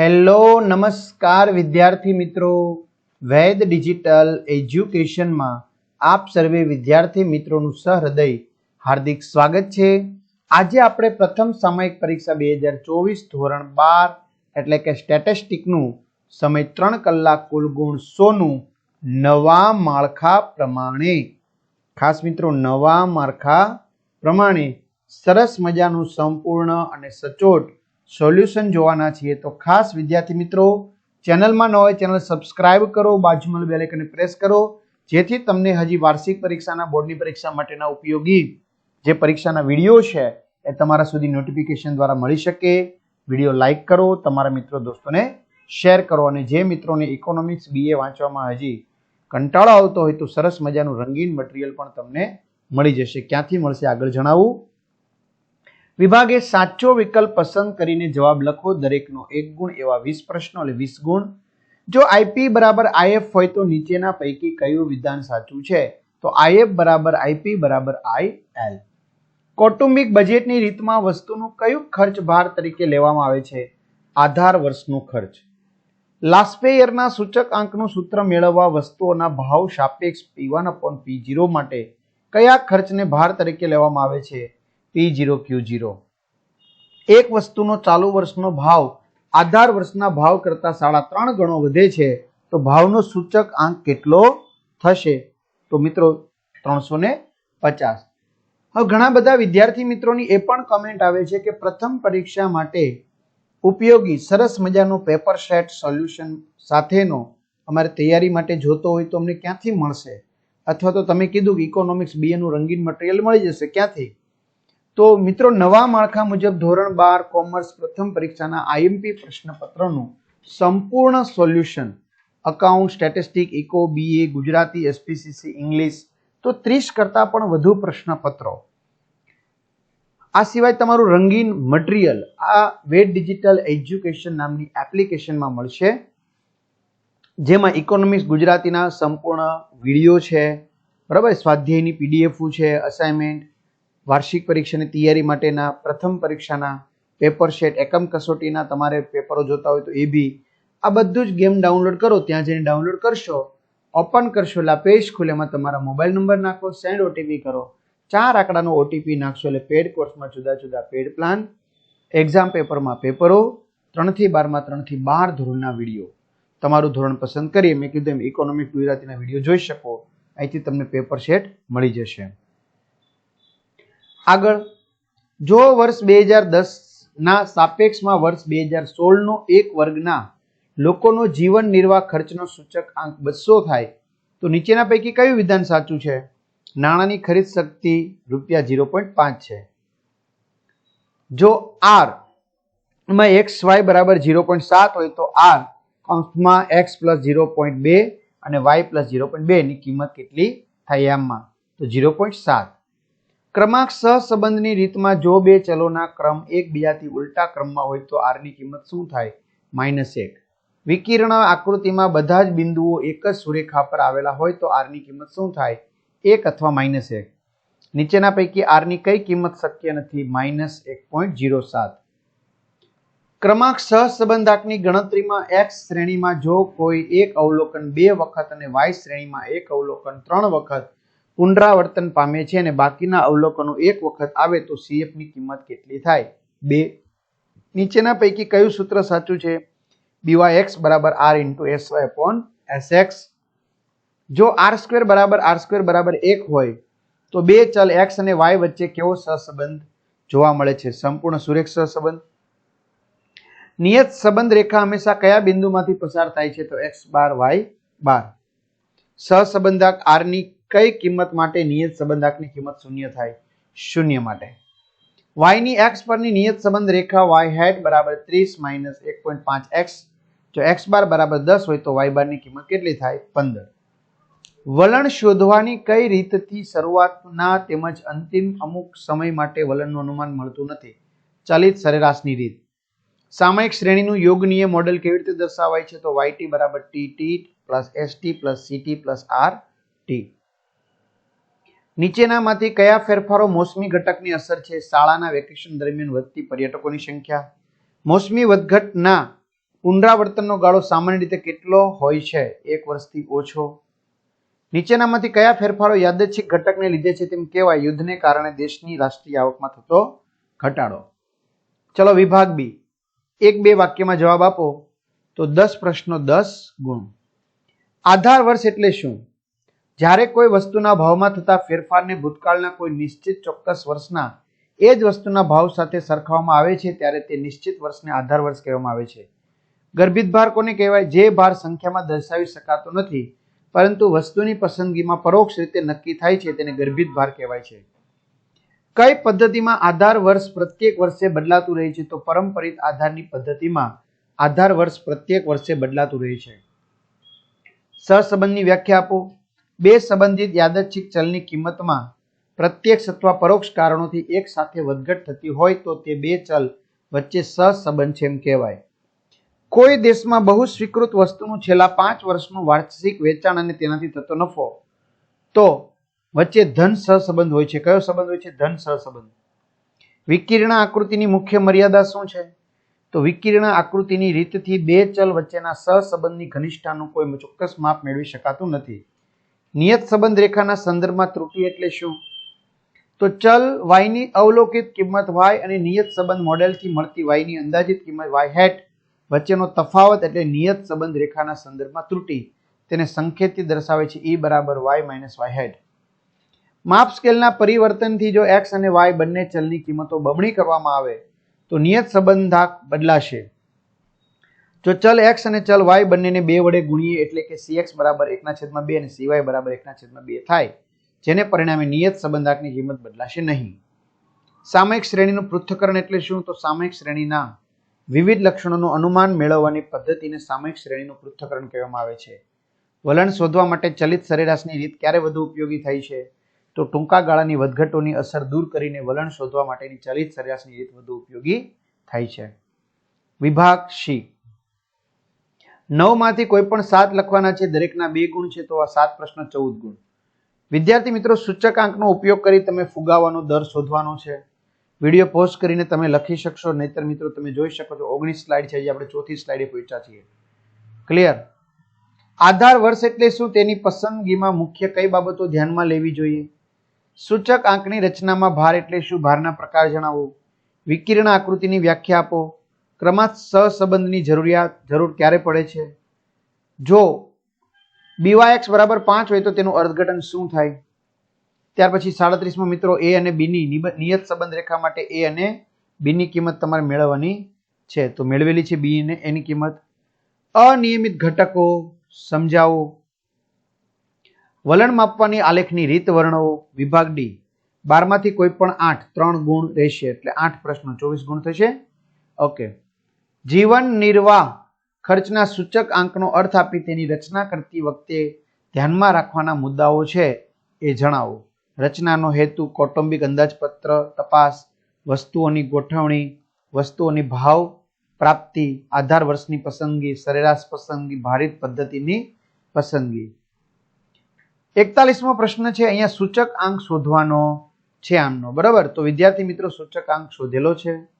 Hello, નમસ્કાર વિદ્યાર્થી મિત્રો. વૈદ ડિજિટલ એજ્યુકેશનમાં આપ સર્વે વિદ્યાર્થી મિત્રોનું સહૃદય, હાર્દિક સ્વાગત છે. આજે આપણે પ્રથમ સામયિક પરીક્ષા બે હજાર ચોવીસ ધોરણ બાર, એટલે કે સ્ટેટિસ્ટિકનું સમય ત્રણ કલાક કુલ ગુણ સોનું, નવા માળખા પ્રમાણે. ખાસ મિત્રો, નવા માળખા પ્રમાણે સરસ મજાનું સંપૂર્ણ અને સચોટ સોલ્યુશન જોવાના છીએ. તો ખાસ વિદ્યાર્થી મિત્રો, ચેનલમાં ન હોય ચેનલ સબસ્ક્રાઇબ કરો, બાજુમાં બેલ પ્રેસ કરો, જેથી તમને હજી વાર્ષિક પરીક્ષાના, બોર્ડની પરીક્ષા માટેના ઉપયોગી જે પરીક્ષાના વીડિયો છે, એ તમારા સુધી નોટિફિકેશન દ્વારા મળી શકે. વીડિયો લાઇક કરો, તમારા મિત્રો દોસ્તોને શેર કરો અને જે મિત્રોને ઇકોનોમિક્સ બીએ વાંચવામાં હજી કંટાળો આવતો હોય તો સરસ મજાનું રંગીન મટીરિયલ પણ તમને મળી જશે. ક્યાંથી મળશે આગળ જણાવું. વિભાગે સાચો વિકલ્પ પસંદ કરીને જવાબ લખો. દરેકનો એક ગુણ એવા વીસ પ્રશ્નો એટલે વીસ ગુણ. જો આઈપી બરાબર આઈએફ હોય તો નીચેના પૈકી કયું વિધાન સાચું છે? તો આઈએફ બરાબર આઈપી બરાબર આઈ એલ. કૌટુંબિક બજેટની રીતમાં વસ્તુનું કયું ખર્ચ ભાર તરીકે લેવામાં આવે છે? આધાર વર્ષનો ખર્ચ. લાસ્પેયરના સૂચક આંકનું સૂત્ર મેળવવા વસ્તુઓના ભાવ સાપેક્ષ P one upon P zero માટે કયા ખર્ચને ભાર તરીકે લેવામાં આવે છે? પી જીરો ક્યુ જીરો એક વસ્તુનો ચાલુ વર્ષનો ભાવ, આધાર વર્ષના ભાવ કરતા સાડા ત્રણ ગણો વધે છે, તો ભાવનો સૂચક આંક કેટલો થશે? તો મિત્રો ત્રણસો ને પચાસ. હવે ઘણા બધા વિદ્યાર્થી મિત્રોની એ પણ કમેન્ટ આવે છે કે પ્રથમ પરીક્ષા માટે ઉપયોગી, સરસ મજાનું પેપર સેટ સોલ્યુશન સાથેનો અમારે તૈયારી માટે જોતો હોય તો અમને ક્યાંથી મળશે? અથવા તો તમે કીધું કે ઇકોનોમિક્સ બીએનું રંગીન મટીરિયલ મળી જશે, ક્યાંથી? તો મિત્રો નવા માળખા મુજબ ધોરણ બાર કોમર્સ પ્રથમ પરીક્ષાના આઈએમપી પ્રશ્નપત્રનું સંપૂર્ણ solution account statistic eco BA Gujarati SPCC English તો ત્રીસ કરતાં પણ વધુ પ્રશ્નપત્રો. આ સિવાય તમારું રંગીન મટીરિયલ, આ વેટ ડિજિટલ એજ્યુકેશન નામની એપ્લિકેશનમાં મળશે, જેમાં ઇકોનોમિક્સ ગુજરાતીના સંપૂર્ણ વીડિયો છે, બરાબર? સ્વાધ્યાયની પીડીએફ છે અસાઇનમેન્ટ વાર્ષિક પરીક્ષાની તૈયારી માટેના પ્રથમ પરીક્ષાના પેપર સેટ, એકમ કસોટીના તમારે પેપરો જોતા હોય તો એ બી. આ બધું જ ગેમ ડાઉનલોડ કરો, ત્યાં જઈને ડાઉનલોડ કરશો, ઓપન કરશો એટલે પેજ ખુલે, એમાં તમારા મોબાઈલ નંબર નાખો, સેન્ડ ઓટીપી કરો. ચાર આંકડાનો ઓટીપી નાખશો, એટલે પેડ કોર્સમાં જુદા જુદા પેડ પ્લાન, એક્ઝામ પેપરમાં પેપરો, ત્રણથી બારમાં ત્રણથી બાર ધોરણના વીડિયો. તમારું ધોરણ પસંદ કરી મેં કીધું એમ ઇકોનોમિક ગુજરાતીના વીડિયો જોઈ શકો, અહીંથી તમને પેપર સેટ મળી જશે. આગળ, જો વર્ષ બે હજાર દસના સાપેક્ષમાં વર્ષ બે હજાર સોળનો એક વર્ગના લોકોનો જીવન નિર્વાહ ખર્ચનો સૂચક આંક બસો થાય, તો નીચેના પૈકી કયું વિધાન સાચું છે? નાણાંની ખરીદ શક્તિ રૂપિયા ઝીરો પોઈન્ટ પાંચ છે. જો આરમાં એક્સ વાય બરાબર ઝીરો પોઈન્ટ સાત હોય તો આર કૌંસમાં એક્સ પ્લસ ઝીરો પોઈન્ટ બે અને વાય પ્લસ ઝીરો પોઈન્ટ બેની કિંમત કેટલી થાય એમમાં તો ઝીરો પોઈન્ટ સાત. ક્રમાંક સહસંબંધની રીતમાં જો બે ચલોના ક્રમ એકબીજાથી ઉલટા ક્રમમાં હોય તો આરની કિંમત શું થાય? માઇનસ એક. વિકિરણ આકૃતિમાં બધા જ બિંદુઓ એક જ સુરેખા પર આવેલા હોય તો આરની કિંમત શું થાય? એક અથવા માઇનસ એક. નીચેના પૈકી આરની કઈ કિંમત શક્ય નથી? માઇનસ એક પોઈન્ટ જીરો સાત. ક્રમાંક સહસંબંધાકની ગણતરીમાં એક્સ શ્રેણીમાં જો કોઈ એક અવલોકન બે વખત અને વાય શ્રેણીમાં એક અવલોકન ત્રણ વખત પુનરાવર્તન પામે છે અને બાકીના અવલોકનો એક વખત આવે તો સીએફની કિંમત કેટલી થાય? બે. નીચેના પૈકી કયું સૂત્ર સાચું છે? બીવાય એક્સ બરાબર R into S Y upon S X જો આર સ્ક્વેર બરાબર આર સ્ક્વેર બરાબર એક હોય, તો બે ચલ એક્સ અને વાય વચ્ચે કેવો સહસંબંધ જોવા મળે છે? સંપૂર્ણ સુરેખ સહસંબંધ. નિયત સંબંધ રેખા હંમેશા કયા બિંદુમાંથી પસાર થાય છે? તો એક્સ બાર વાય બાર. સહસંબંધક આરની કઈ કિંમત માટે નિયત સંબંધાકની કિંમત શૂન્ય થાય? શૂન્ય માટે. વાયની x પરની નિયત સંબંધ રેખા વાય હેટ બરાબર ત્રીસ માઇનસ એક પોઈન્ટ પાંચ એક્સ જો એક્સ બાર બરાબર દસ હોય તો વાય બારની કિંમત કેટલી થાય? પંદર. વલણ શોધવાની કઈ રીતથી શરૂઆતના તેમજ અંતિમ અમુક સમય માટે વલણનું અનુમાન મળતું નથી? ચલિત સરેરાશની રીત. સામયિક શ્રેણીનું યોગનીય મોડેલ કેવી રીતે દર્શાવાય છે? તો yt બરાબર T T plus S T plus CT plus R T નીચેનામાંથી કયા ફેરફારો મોસમી ઘટકની અસર છે? શાળાના વેકેશન દરમિયાન વધતી પર્યટકોની સંખ્યા. મોસમી વધઘટના પુનરાવર્તનનો ગાળો સામાન્ય રીતે કેટલો હોય છે? એક વર્ષથી ઓછો. નીચેનામાંથી કયા ફેરફારો યાદચ્છિક ઘટકને લીધે છે તેમ કહેવાય. યુદ્ધને કારણે દેશની રાષ્ટ્રીય આવકમાં થતો ઘટાડો. ચલો વિભાગ બી. એક બે વાક્યમાં જવાબ આપો. તો દસ પ્રશ્નો દસ ગુણ. આધાર વર્ષ એટલે શું? જ્યારે કોઈ વસ્તુના ભાવમાં થતા ફેરફારને ભૂતકાળના કોઈ નિશ્ચિત ચોક્કસ વર્ષના એ જ વસ્તુના ભાવ સાથે સરખાવવામાં આવે છે, ત્યારે તે નિશ્ચિત વર્ષને આધાર વર્ષ કહેવામાં આવે છે. ગર્ભિત ભાર કોને કહેવાય? જે ભાર સંખ્યામાં દર્શાવી શકાતો નથી, પરંતુ વસ્તુની પસંદગીમાં પરોક્ષ રીતે નક્કી થાય છે, તેને ગર્ભિત ભાર કહેવાય છે. કઈ પદ્ધતિમાં આધાર વર્ષ પ્રત્યેક વર્ષે બદલાતું રહે છે, તો પરંપરિત આધારની પદ્ધતિમાં આધાર વર્ષ પ્રત્યેક વર્ષે બદલાતું રહે છે. સહસંબંધની વ્યાખ્યા આપો. બે સંબંધિત યાદચ્છિક ચલની કિંમતમાં પ્રત્યક્ષ અથવા પરોક્ષ કારણોથી એક સાથે વધઘટ થતી હોય તો તે બે ચલ વચ્ચે સહસંબંધ છે એમ કહેવાય. કોઈ દેશમાં બહુ સ્વીકૃત વસ્તુનું છેલ્લા પાંચ વર્ષનું વાર્ષિક વેચાણ અને તેનાથી થતો નફો તો વચ્ચે ધન સહસંબંધ હોય છે. કયો સંબંધ હોય છે? ધન સહસંબંધ. વિકિરણ આકૃતિની મુખ્ય મર્યાદા શું છે? તો વિકિરણ આકૃતિની રીતથી બે ચલ વચ્ચેના સહસંબંધની ઘનિષ્ઠાનું કોઈ ચોક્કસ માપ મેળવી શકાતું નથી. નિયત સંબંધ રેખાના સંદર્ભમાં ત્રુટિ એટલે શું? તો ચલ વાયની અવલોકિત કિંમત વાય અને નિયત સંબંધ મોડેલથી મળતી વાયની અંદાજિત કિંમત વાય હેટ વચ્ચેનો તફાવત એટલે નિયત સંબંધ રેખાના સંદર્ભમાં ત્રુટિ. તેને સંકેતથી દર્શાવે છે ઈ બરાબર વાય માઇનસ વાય હેટ. માપ સ્કેલના પરિવર્તનથી જો એક્સ અને વાય બંને ચલની કિંમતો બમણી કરવામાં આવે, તો નિયત સંબંધાક બદલાશે. જો ચલ એક્સ અને ચલ વાય બંનેને બે વડે ગુણીએ એટલે કે સી એક્સ બરાબર એકના છેદમાં બે અને સી બરાબર એકના છેદમાં બે થાય, જેને પરિણામે નિયત સંબંધાકની કિંમત બદલાશે નહીં. સામયિક શ્રેણીનું પૃથ્થકરણ એટલે શું? તો સામયિક શ્રેણીના વિવિધ લક્ષણોનું અનુમાન મેળવવાની પદ્ધતિને સામયિક શ્રેણીનું પૃથ્થકરણ કહેવામાં આવે છે. વલણ શોધવા માટે ચલિત સરેરાશની રીત ક્યારે વધુ ઉપયોગી થાય છે? તો ટૂંકા ગાળાની વધઘટોની અસર દૂર કરીને વલણ શોધવા માટેની ચલિત સરેરાશની રીત વધુ ઉપયોગી થાય છે. વિભાગ સી નવમાંથી કોઈ પણ સાત લખવાના છે, દરેકના બે ગુણ છે, તો આ સાત પ્રશ્ન ચૌદ ગુણ. વિદ્યાર્થી મિત્રો, સૂચકાંકનો ઉપયોગ કરી તમે ફુગાવાનો દર શોધવાનો છે. વીડિયો પોસ્ટ કરીને તમે લખી શકશો, નહીતર મિત્રો તમે જોઈ શકો છો, ઓગણીસ સ્લાઇડ છે જે આપણે ચોથી સ્લાઇડે પહોંચ્યા છીએ. ક્લિયર? આધાર વર્ષ એટલે શું? તેની પસંદગીમાં મુખ્ય કઈ બાબતો ધ્યાનમાં લેવી જોઈએ? સૂચક આંકની રચનામાં ભાર એટલે શું? ભારના પ્રકાર જણાવો. વિકિરણ આકૃતિની વ્યાખ્યા આપો. ક્રમાંક સહસંબંધની જરૂરિયાત જરૂર ક્યારે પડે છે? જો બીવાયએક્સ બરાબર પાંચ હોય તો તેનું અર્થઘટન શું થાય? ત્યાર પછી સાડત્રીસમાં મિત્રો એ અને બીની નિયત સંબંધ રેખા માટે એ અને બીની કિંમત તમારે મેળવવાની છે. તો મેળવેલી છે બી ને એની કિંમત. અનિયમિત ઘટકો સમજાવો. વલણ માપવાની આલેખની રીત વર્ણવો. વિભાગ ડી બારમાંથી કોઈ પણ આઠ ત્રણ ગુણ રહેશે એટલે આઠ પ્રશ્નો ચોવીસ ગુણ થશે. ઓકે. જીવન નિર્વાહ ખર્ચના સૂચક આંકનો અર્થ આપી તેની રચના કરતી વખતે ધ્યાનમાં રાખવાના મુદ્દાઓ છે એ જણાવો. રચનાનો હેતુ કૌટુંબિક અંદાજપત્ર, તપાસ, વસ્તુઓની ગોઠવણી, વસ્તુઓની ભાવ પ્રાપ્તિ, આધાર વર્ષની પસંદગી, સરેરાશ પસંદગી, ભારિત પદ્ધતિની પસંદગી. એકતાલીસમો પ્રશ્ન છે, અહીંયા સૂચક આંક શોધવાનો છે આમનો. બરાબર? તો વિદ્યાર્થી મિત્રો, સૂચક આંક શોધેલો છે.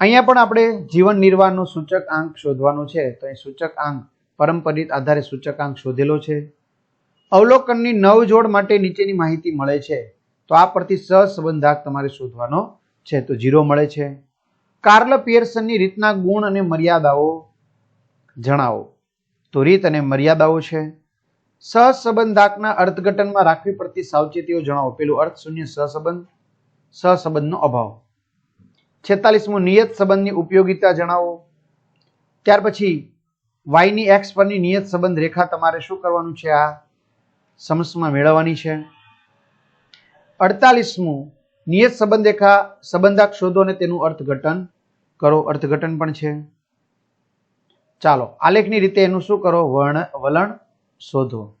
અહીંયા પણ આપણે જીવન નિર્વાહનો સૂચક આંક શોધવાનો છે. તો અહીં સૂચક આંક પરંપરિત આધારે સૂચક આંક શોધેલો છે. અવલોકનની નવ જોડ માટે નીચેની માહિતી મળે છે. તો આ પરથી સહસંબંધાક તમારે શોધવાનો છે. તો જીરો મળે છે. કાર્લ પિયર્સનની રીતના ગુણ અને મર્યાદાઓ જણાવો. તો રીત અને મર્યાદાઓ છે. સહસંબંધાકના અર્થઘટનમાં રાખવી પડતી સાવચેતીઓ જણાવો. પેલું અર્થ શૂન્ય સહસંબંધ. સહસંબંધનો અભાવ. છેતાલીસમું નિયત સંબંધની ઉપયોગિતા જણાવો. ત્યાર પછી વાયની એક્સ પરની નિયત સંબંધ રેખા તમારે શું કરવાનું છે? આ સમસમાં મેળવવાની છે. અડતાલીસમું નિયત સંબંધ રેખા સંબંધાક શોધો અને તેનું અર્થઘટન કરો. અર્થઘટન પણ છે. ચાલો, આલેખની રીતે એનું શું કરો? વર્ણ, વલણ શોધો.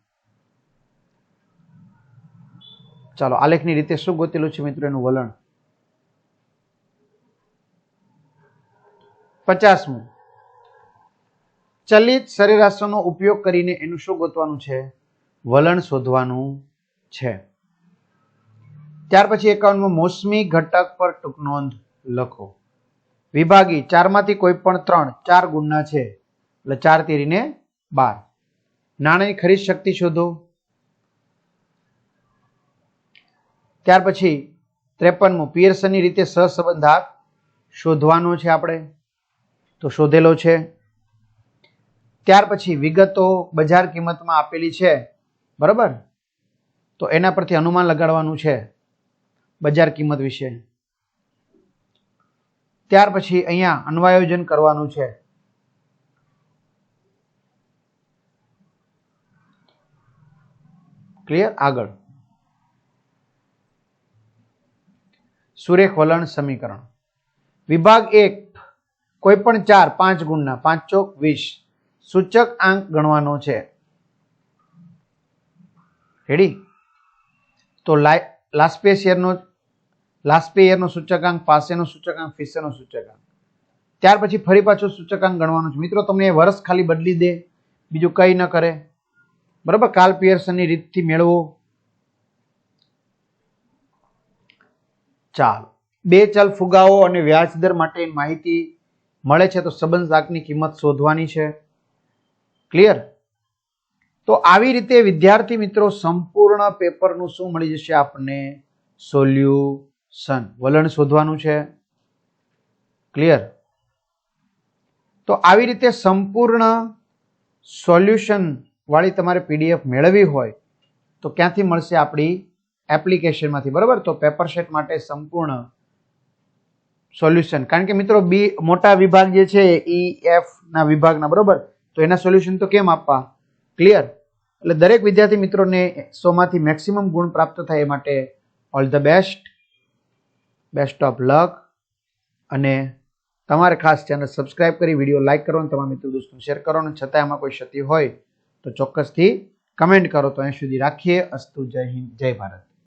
ચાલો, આલેખની રીતે શું ગોતેલું છે મિત્રો એનું વલણ? પચાસમું. ચલિત સરેરાશોનો ઉપયોગ કરીને એનું શું ગોતવાનું છે? વલણ શોધવાનું છે. ત્યાર પછી એકાવનમાં, મોસમી ઘટક પર ટૂંક નોંધ લખો. વિભાગી ચારમાંથી કોઈ પણ ત્રણ, ચાર ગુણના છે. એટલે ચાર તેરીને બાર. નાણાંની ખરીદ શક્તિ શોધો. ત્યાર પછી ત્રેપનમું, પિયર્સનની રીતે સહસંબંધાત શોધવાનો છે આપણે. તો શોધેલો છે. ત્યાર પછી વિગતો બજાર કિંમતમાં આપેલી છે. બરાબર? તો એના પરથી અનુમાન લગાડવાનું છે બજાર કિંમત વિશે. ત્યાર પછી અહીંયા અન્વાયોજન કરવાનું છે. ક્લિયર? આગળ. સુરેખ વલણ સમીકરણ. વિભાગ એક કોઈ પણ ચાર, પાંચ ગુણના, પાંચ ચોક વીસ, સૂચક આંક ગણવાનો છે. રેડી તો લાસ્પેશિયરનો લાસ્પેયરનો સૂચકાંક પાસેનો સૂચકાંક ફિસેનો સૂચકાંક ત્યાર પછી ફરી પાછો સૂચકાંક ગણવાનો છે. મિત્રો, તમને એ વર્ષ ખાલી બદલી દે, બીજું કંઈ ન કરે. બરાબર? કાલ પિયર્સનની રીતથી મેળવો. ચાલો. બે ચલ ફુગાવો અને વ્યાજ દર માટે માહિતી મળે છે તો સંબંધ શાકની કિંમત શોધવાની છે. ક્લિયર તો આવી રીતે વિદ્યાર્થી મિત્રો સંપૂર્ણ પેપરનું શું મળી જશે આપણને સોલ્યુશન વલણ શોધવાનું છે. ક્લિયર તો આવી રીતે સંપૂર્ણ સોલ્યુશન વાળી તમારે પીડીએફ મેળવવી હોય તો ક્યાંથી મળશે આપણી એપ્લિકેશનમાંથી બરાબર? તો પેપર સેટ માટે સંપૂર્ણ સોલ્યુશન. કારણ કે મિત્રો, બી મોટા વિભાગ જે છે, ઈ, એફ ના વિભાગના, બરોબર? તો એના સોલ્યુશન તો કેમ આપવા? ક્લિયર એટલે દરેક વિદ્યાર્થી મિત્રોને સોમાંથી મેક્સિમમ ગુણ પ્રાપ્ત થાય એ માટે all the best best of luck અને તમારે ખાસ ચેનલ સબસ્ક્રાઇબ કરી વીડિયો લાઇક કરો અને તમારા મિત્રો દોસ્તો શેર કરો છતાં એમાં કોઈ ક્ષતિ હોય તો ચોક્કસથી કમેન્ટ કરો. તો અહીં સુધી રાખીએ. અસ્તુ જય હિન્દ, જય ભારત.